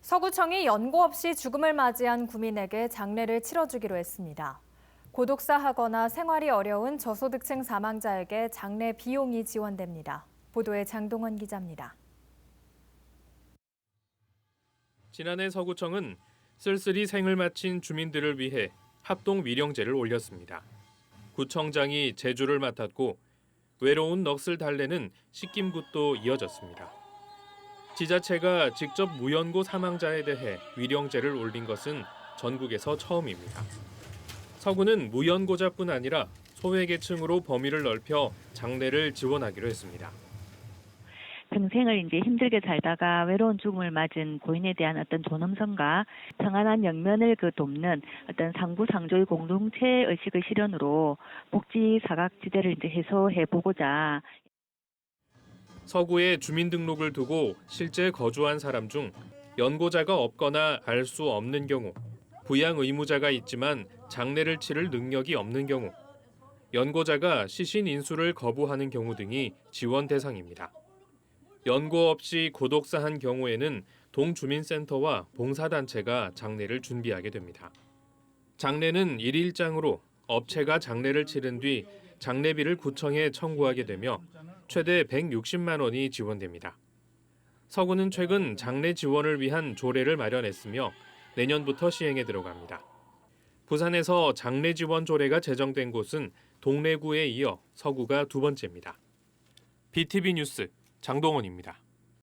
서구청이 연고 없이 죽음을 맞이한 구민에게 장례를 치러주기로 했습니다. 고독사하거나 생활이 어려운 저소득층 사망자에게 장례 비용이 지원됩니다. 보도에 장동원 기자입니다. 지난해 서구청은 쓸쓸히 생을 마친 주민들을 위해 합동 위령제를 올렸습니다. 구청장이 제주를 맡았고 외로운 넋을 달래는 식김굿도 이어졌습니다. 지자체가 직접 무연고 사망자에 대해 위령제를 올린 것은 전국에서 처음입니다. 서구는 무연고자뿐 아니라 소외계층으로 범위를 넓혀 장례를 지원하기로 했습니다. 평생을 이제 힘들게 살다가 외로운 죽음을 맞은 고인에 대한 어떤 존엄성과 평안한 영면을 그 돕는 어떤 상부상조의 공동체 의식의 실현으로 복지 사각지대를 이제 해소해 보고자 서구에 주민등록을 두고 실제 거주한 사람 중 연고자가 없거나 알 수 없는 경우, 부양 의무자가 있지만 장례를 치를 능력이 없는 경우, 연고자가 시신 인수를 거부하는 경우 등이 지원 대상입니다. 연고 없이 고독사한 경우에는 동주민센터와 봉사단체가 장례를 준비하게 됩니다. 장례는 일일장으로 업체가 장례를 치른 뒤 장례비를 구청에 청구하게 되며 최대 160만 원이 지원됩니다. 서구는 최근 장례 지원을 위한 조례를 마련했으며 내년부터 시행에 들어갑니다. 부산에서 장례 지원 조례가 제정된 곳은 동래구에 이어 서구가 두 번째입니다. BTV 뉴스 장동원입니다.